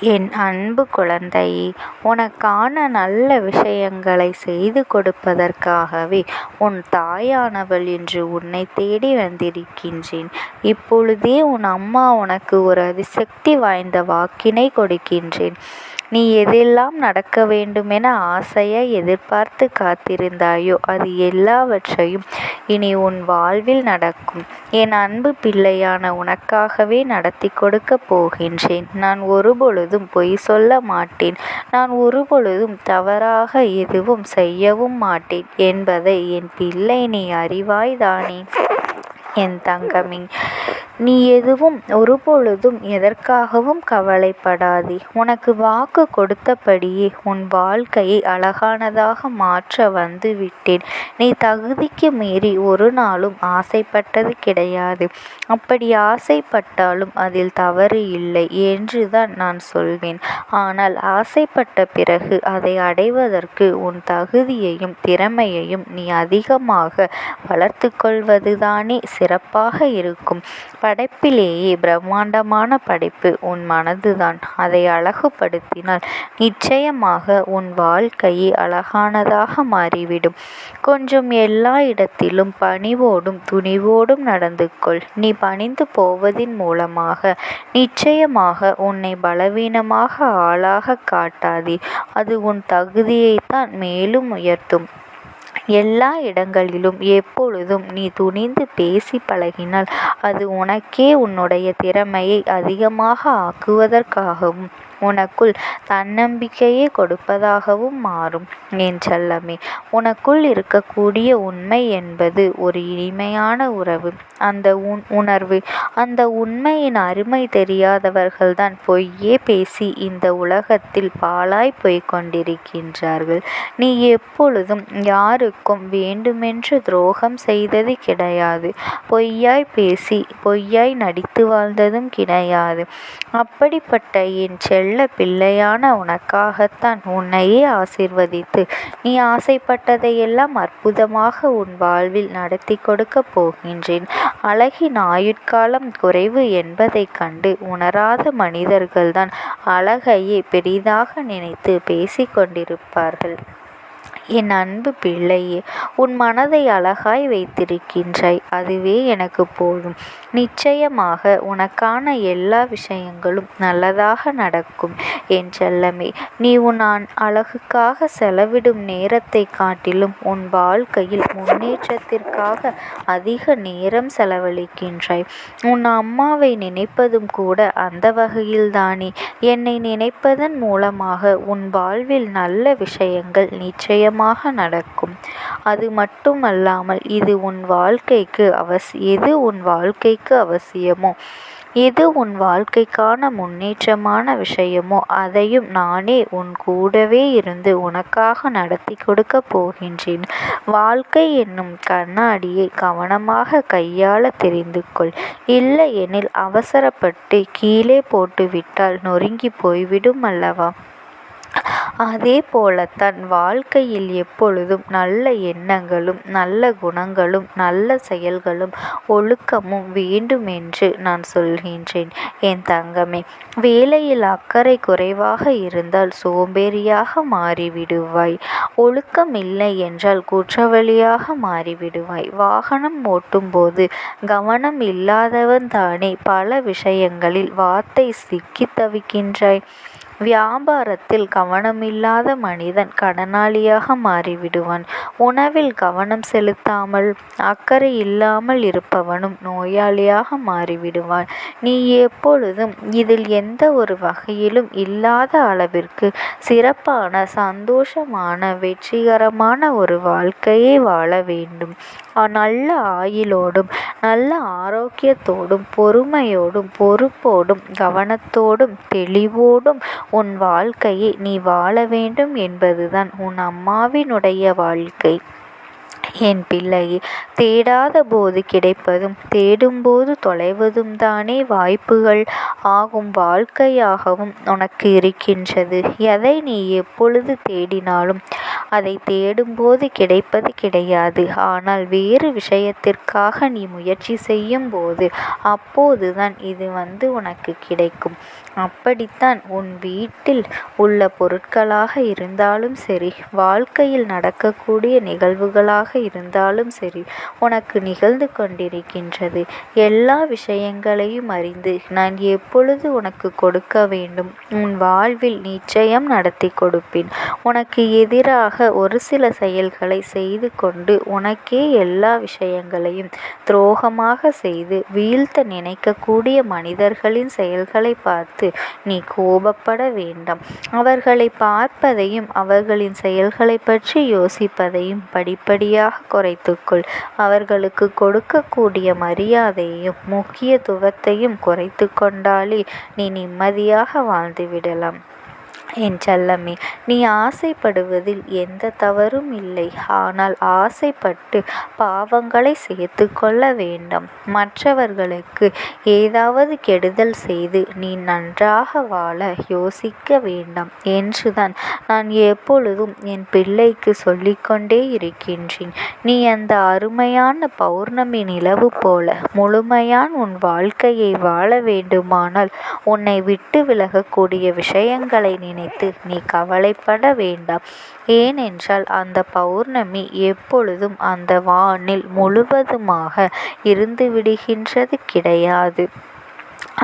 என் அன்பு குழந்தை உனக்கான நல்ல விஷயங்களை செய்து கொடுப்பதற்காகவே உன் தாயானவள் இன்று உன்னை தேடி வந்திருக்கின்றேன். இப்பொழுதே உன் அம்மா உனக்கு ஒரு அதிசக்தி வாய்ந்த வாக்கினை கொடுக்கின்றேன். நீ எதெல்லாம் நடக்க வேண்டுமென ஆசையாய் எதிர்பார்த்து காத்திருந்தாயோ அது எல்லாவற்றையும் இனி உன் வாழ்வில் நடக்கும். என் அன்பு பிள்ளையான உனக்காகவே நடத்திக் கொடுக்க போகின்றேன். நான் ஒருபொழுதும் பொய் சொல்ல மாட்டேன். நான் ஒருபொழுதும் தவறாக எதுவும் செய்யவும் மாட்டேன் என்பதை என் பிள்ளை நீ அறிவாய் தானே. என் தங்கமே நீ எதுவும் ஒருபொழுதும் எதற்காகவும் கவலைப்படாதே. உனக்கு வாக்கு கொடுத்தபடியே உன் வாழ்க்கையை அழகானதாக மாற்ற வந்து விட்டேன். நீ தகுதிக்கு மீறி ஒரு நாளும் ஆசைப்பட்டது கிடையாது. அப்படி ஆசைப்பட்டாலும் அதில் தவறு இல்லை என்றுதான் நான் சொல்வேன். ஆனால் ஆசைப்பட்ட பிறகு அதை அடைவதற்கு உன் தகுதியையும் திறமையையும் நீ அதிகமாக வளர்த்துக் கொள்வதுதானே சிறப்பாக இருக்கும். படைப்பிலேயே பிரம்மாண்டமான படைப்பு உன் மனதுதான். அதை அழகுபடுத்தினால் நிச்சயமாக உன் வாழ்க்கையே அழகானதாக மாறிவிடும். கொஞ்சம் எல்லா இடத்திலும் பணிவோடும் துணிவோடும் நடந்து கொள். நீ பணிந்து போவதின் மூலமாக நிச்சயமாக உன்னை பலவீனமாக ஆளாக காட்டாதே. அது உன் தகுதியைத்தான் மேலும் உயர்த்தும். எல்லா இடங்களிலும் எப்பொழுதும் நீ துணிந்து பேசி பழகினால் அது உனக்கே உன்னுடைய திறமையை அதிகமாக ஆக்குவதற்காகவும் உனக்குள் தன்னம்பிக்கையே கொடுப்பதாகவும் மாறும். என் செல்லமே உனக்குள் இருக்கக்கூடிய உண்மை என்பது ஒரு இனிமையான உறவு. அந்த உணர்வு அந்த உண்மையின் அருமை தெரியாதவர்கள்தான் பொய்யே பேசி இந்த உலகத்தில் பாழாய் போய்க் கொண்டிருக்கின்றார்கள். நீ எப்பொழுதும் யாருக்கும் வேண்டுமென்று துரோகம் செய்தது கிடையாது. பொய்யாய் பேசி பொய்யாய் நடித்து வாழ்ந்ததும் கிடையாது. அப்படிப்பட்ட என் செல்ல பிள்ளையான உனக்காகத்தான் உன்னையே ஆசிர்வதித்து நீ ஆசைப்பட்டதையெல்லாம் அற்புதமாக உன் வாழ்வில் நடத்திக் கொடுக்கப் போகின்றேன். அழகின் ஆயுட்காலம் குறைவு என்பதைக் கண்டு உணராத மனிதர்கள்தான் அழகையே பெரிதாக நினைத்து பேசிக் கொண்டிருப்பார்கள். என் அன்பு பிள்ளையே உன் மனதை அழகாய் வைத்திருக்கின்றாய். அதுவே எனக்கு போதும். நிச்சயமாக உனக்கான எல்லா விஷயங்களும் நல்லதாக நடக்கும். என் செல்லமே நீ உன் அழகுக்காக செலவிடும் நேரத்தை காட்டிலும் உன் வாழ்க்கையில் முன்னேற்றத்திற்காக அதிக நேரம் செலவழிக்கின்றாய். உன் அம்மாவை நினைப்பதும் கூட அந்த வகையில்தானே. என்னை நினைப்பதன் மூலமாக உன் வாழ்வில் நல்ல விஷயங்கள் நிச்சயம் நிச்சயமாக நடக்கும். அது மட்டுமல்லாமல் எது உன் வாழ்க்கைக்கு அவசியமோ எது உன் வாழ்க்கைக்கான முன்னேற்றமான விஷயமோ அதையும் நானே உன் கூடவே இருந்து உனக்காக நடத்திக் கொடுக்கப் போகின்றேன். வாழ்க்கை என்னும் கண்ணாடியை கவனமாக கையாளத் தெரிந்து கொள். இல்லையெனில் அவசரப்பட்டு கீழே போட்டுவிட்டால் நொறுங்கிப் போய்விடும் அல்லவா. அதே போலத்தான் வாழ்க்கையில் எப்பொழுதும் நல்ல எண்ணங்களும் நல்ல குணங்களும் நல்ல செயல்களும் ஒழுக்கமும் வேண்டுமென்று நான் சொல்கின்றேன். என் தங்கமே வேலையில் அக்கறை குறைவாக இருந்தால் சோம்பேறியாக மாறிவிடுவாய். ஒழுக்கம் இல்லை என்றால் குற்றவாளியாக மாறிவிடுவாய். வாகனம் ஓட்டும்போது கவனம் இல்லாதவன் தானே பல விஷயங்களில் வாத்தை சிக்கித் தவிக்கின்றாய். வியாபாரத்தில் கவனமில்லாத மனிதன் கடனாளியாக மாறிவிடுவான். உணவில் கவனம் செலுத்தாமல் அக்கறை இல்லாமல் இருப்பவனும் நோயாளியாக மாறிவிடுவான். நீ எப்பொழுதும் இதில் எந்த ஒரு வகையிலும் இல்லாத அளவிற்கு சிறப்பான சந்தோஷமான வெற்றிகரமான ஒரு வாழ்க்கையை வாழ வேண்டும். நல்ல ஆயுளோடும் நல்ல ஆரோக்கியத்தோடும் பொறுமையோடும் பொறுப்போடும் கவனத்தோடும் தெளிவோடும் உன் வாழ்க்கையை நீ வாழ வேண்டும் என்பதுதான் உன் அம்மாவினுடைய வாழ்க்கை. என் பிள்ளையே தேடாத போது கிடைப்பதும் தேடும்போது தொலைவதும் தானே வாய்ப்புகள் ஆகும் வாழ்க்கையாகவும் உனக்கு இருக்கின்றது. எதை நீ எப்பொழுது தேடினாலும் அதை தேடும்போது கிடைப்பது கிடையாது. ஆனால் வேறு விஷயத்திற்காக நீ முயற்சி செய்யும் போது அப்போதுதான் இது வந்து உனக்கு கிடைக்கும். அப்படித்தான் உன் வீட்டில் உள்ள பொருட்களாக இருந்தாலும் சரி வாழ்க்கையில் நடக்கக்கூடிய நிகழ்வுகளாக இருந்தாலும் சரி உனக்கு நிகழ்ந்து கொண்டிருக்கின்றது. எல்லா விஷயங்களையும் அறிந்து நான் எப்பொழுது உனக்கு கொடுக்க வேண்டும்? உன் வாழ்வில் நிச்சயம் நடத்தி கொடுப்பேன். உனக்கு எதிராக ஒரு சில செயல்களை செய்து கொண்டு உனக்கே எல்லா விஷயங்களையும் துரோகமாக செய்து வீழ்த்த நினைக்கக்கூடிய மனிதர்களின் செயல்களை பார்த்து நீ கோபப்பட வேண்டாம். அவர்களை பார்ப்பதையும் அவர்களின் செயல்களை பற்றி யோசிப்பதையும் படிப்படியாக குறைத்துக்கொள். அவர்களுக்கு கொடுக்கக்கூடிய மரியாதையையும் முக்கியத்துவத்தையும் குறைத்து கொண்டாலே நீ நிம்மதியாக வாழ்ந்துவிடலாம். விடலாம் செல்லமே நீ ஆசைப்படுவதில் எந்த தவறும் இல்லை. ஆனால் ஆசைப்பட்டு பாவங்களை சேர்த்து கொள்ள வேண்டாம். மற்றவர்களுக்கு ஏதாவது கெடுதல் செய்து நீ நன்றாக வாழ யோசிக்க வேண்டாம் என்றுதான் நான் எப்பொழுதும் என் பிள்ளைக்கு சொல்லிக்கொண்டே இருக்கின்றேன். நீ அந்த அருமையான பௌர்ணமி நிலவு போல முழுமையான் உன் வாழ்க்கையை வாழ வேண்டுமானால் உன்னை விட்டு விலகக்கூடிய விஷயங்களை நினை நினைத்து நீ கவலைப்பட வேண்டாம். ஏனென்றால் அந்த பௌர்ணமி எப்பொழுதும் அந்த வானில் முழுவதுமாக இருந்து விடுகின்றது கிடையாது.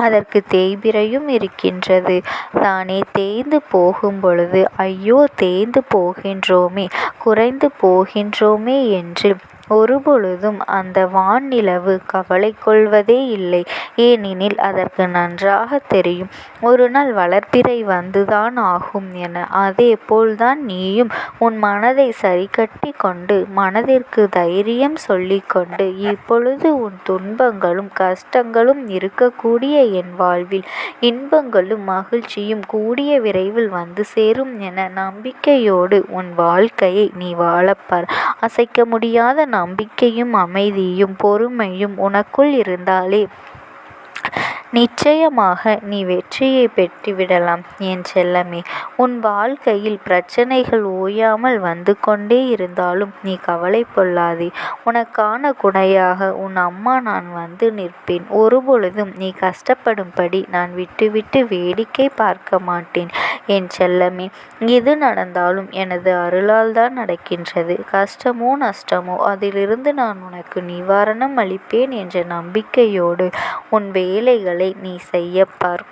அதற்கு தேய்பிரையும் இருக்கின்றது. தானே தேய்ந்து போகும் பொழுது ஐயோ தேய்ந்து போகின்றோமே குறைந்து போகின்றோமே என்று ஒருபொழுதும் அந்த வான்நிலவு கவலை கொள்வதே இல்லை. ஏனெனில் அதற்கு நன்றாக தெரியும். ஒரு நாள் வளர்ப்பிறை வந்துதான் ஆகும் என. அதே போல்தான் நீயும் உன் மனதை சரிகட்டி கொண்டு மனதிற்கு தைரியம் சொல்லிக்கொண்டு இப்பொழுது உன் துன்பங்களும் கஷ்டங்களும் இருக்கக்கூடிய என் வாழ்வில் இன்பங்களும் மகிழ்ச்சியும் கூடிய விரைவில் வந்து சேரும் என நம்பிக்கையோடு உன் வாழ்க்கையை நீ வாழப்பார் அசைக்க முடியாத நம்பிக்கையும் அமைதியும் பொறுமையும் உனக்குள் இருந்தாலே நிச்சயமாக நீ வெற்றியை பெற்றுவிடலாம் என் செல்லமே. உன் வாழ்க்கையில் பிரச்சனைகள் ஓயாமல் வந்து கொண்டே இருந்தாலும் நீ கவலை கொள்ளாதே உனக்கான குணையாக உன் அம்மா நான் வந்து நிற்பேன். ஒருபொழுதும் நீ கஷ்டப்படும்படி நான் விட்டுவிட்டு வேடிக்கை பார்க்க மாட்டேன். என் செல்லமே எது நடந்தாலும் எனது அருளால் தான் நடக்கின்றது. கஷ்டமோ நஷ்டமோ அதிலிருந்து நான் உனக்கு நிவாரணம் அளிப்பேன் என்ற நம்பிக்கையோடு உன் வேலைகளை நீ செய்யப்பார்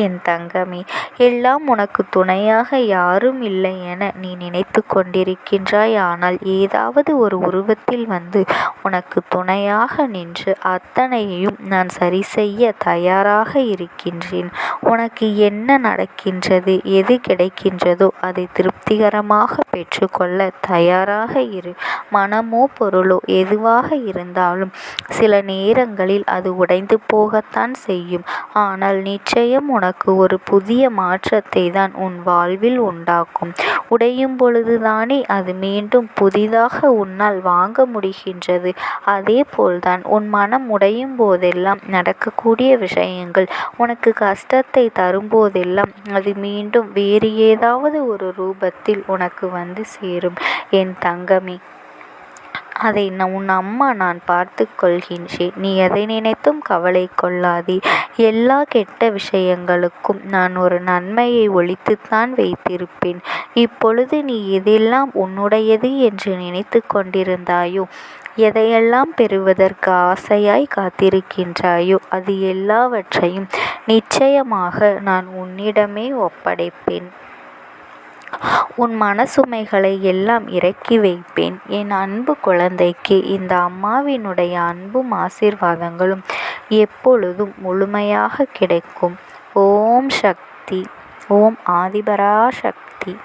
என் தங்கமே எல்லாம் உனக்கு துணையாக யாரும் இல்லை என நீ நினைத்து கொண்டிருக்கின்றாய். ஆனால் ஏதாவது ஒரு உருவத்தில் வந்து உனக்கு துணையாக நின்று அத்தனையையும் நான் சரி செய்ய தயாராக இருக்கின்றேன். உனக்கு என்ன நடக்கின்றது எது கிடைக்கின்றதோ அதை திருப்திகரமாக பெற்றுக்கொள்ள தயாராக இரு. மனமோ பொருளோ எதுவாக இருந்தாலும் சில நேரங்களில் அது உடைந்து போகத்தான் செய்யும். ஆனால் நிச்சயம் உனக்கு ஒரு புதிய மாற்றத்தை தான் உன் வாழ்வில் உண்டாக்கும். உடையும் பொழுதுதானே அது மீண்டும் புதிதாக உன்னால் வாங்க முடிகின்றது. அதே போல்தான் உன் மனம் உடையும் போதெல்லாம் நடக்கக்கூடிய விஷயங்கள் உனக்கு கஷ்டத்தை தரும்போதெல்லாம் அது மீண்டும் வேறு ஏதாவது ஒரு ரூபத்தில் உனக்கு வந்து சேரும். என் தங்கமே அதை உன் அம்மா நான் பார்த்து கொள்கின்றேன். நீ எதை நினைத்தும் கவலை கொள்ளாதே. எல்லா கெட்ட விஷயங்களுக்கும் நான் ஒரு நன்மையை ஒழித்துத்தான் வைத்திருப்பேன். இப்பொழுது நீ எதெல்லாம் உன்னுடையது என்று நினைத்து கொண்டிருந்தாயோ எதையெல்லாம் பெறுவதற்கு ஆசையாய் காத்திருக்கின்றாயோ அது எல்லாவற்றையும் நிச்சயமாக நான் உன்னிடமே ஒப்படைப்பேன். உன் மனசுமைகளை எல்லாம் இறக்கி வைப்பேன். என் அன்பு குழந்தைக்கு இந்த அம்மாவினுடைய அன்பும் ஆசீர்வாதங்களும் எப்பொழுதும் முழுமையாக கிடைக்கும். ஓம் சக்தி. ஓம் ஆதிபரா சக்தி.